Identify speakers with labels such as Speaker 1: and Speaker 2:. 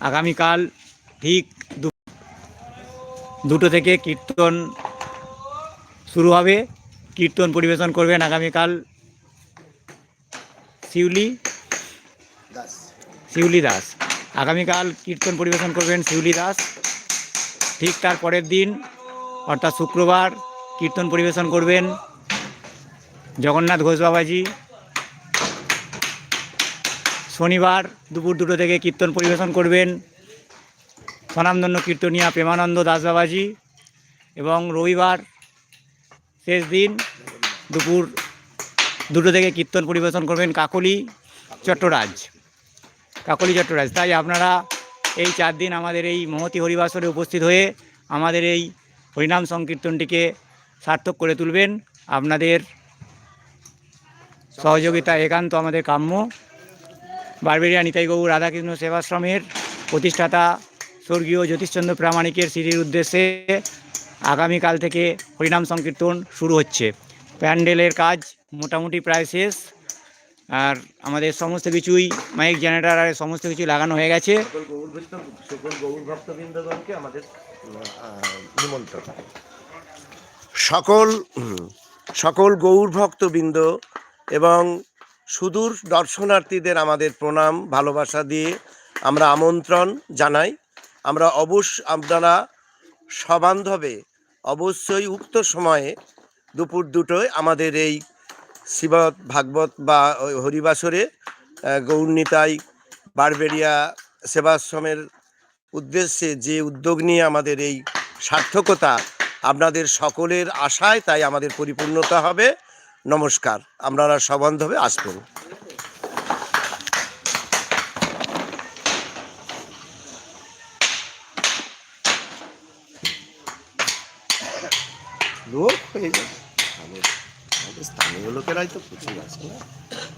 Speaker 1: আগামীকাল ঠিক দু- দুটো থেকে কীর্তন শুরু হবে। কীর্তন পরিবেশন করবেন আগামীকাল শিউলি। দাস। শিউলি দাস। আগামীকাল কীর্তন পরিবেশন করবেন শিউলি দাস। ঠিক তার পরের দিন অর্থাৎ শুক্রবার কীর্তন পরিবেশন করবেন জগন্নাথ ঘোষ বাবাজি। শনিবার দুপুর দুটো থেকে কীর্তন পরিবেশন করবেন। স্বনামধন্য কীর্তনিয়া প্রেমানন্দ দাস বাবাজি এবং রবিবার শেষ দিন দুপুর দুটো থেকে কীর্তন পরিবেশন করবেন কাকলি চট্টরাজ। কাকলি চট্টরাজ। তাই আপনারা এই চার দিন আমাদের এই মহতি হরিবাসরে উপস্থিত হয়ে আমাদের এই হরিনাম সংকীর্তনটিকে সার্থক করে তুলবেন। আপনাদের সহযোগিতা একান্ত আমাদের কাম্য। বারবেরিয়া নিতাই গৌর রাধাকৃষ্ণ সেবাশ্রমের প্রতিষ্ঠাতা স্বর্গীয় জ্যোতিষচন্দ্র প্রামাণিকের স্মৃতির উদ্দেশ্যে আগামীকাল থেকে হরিনাম সংকীর্তন শুরু হচ্ছে। প্যান্ডেলের কাজ মোটামুটি প্রায় শেষ। আর আমাদের সমস্ত কিছুই মাইক জেনারেটার আর সমস্ত কিছু লাগানো হয়ে গেছে।
Speaker 2: সকল সকল গৌর ভক্তবৃন্দ এবং সুদূর দর্শনার্থীদের আমাদের প্রণাম, ভালোবাসা দিয়ে আমরা আমন্ত্রণ জানাই। আমরা অবশ্য আপনারা সবান্ধবে অবশ্যই উক্ত সময়ে দুপুর দুটোয় আমাদের এই শিবত ভাগবত বা হরিবাসরে গৌরনীতাই বারবেরিয়া সেবাশ্রমের উদ্দেশ্যে যে উদ্যোগ নিয়ে আমাদের এই সার্থকতা আপনাদের সকলের আশায় তাই আমাদের পরিপূর্ণতা হবে। নমস্কার আপনারা সবান্ধবে আসবেন। লোক হয়ে যাবে স্থানীয় লোকেরাই তো প্রচুর আছে। না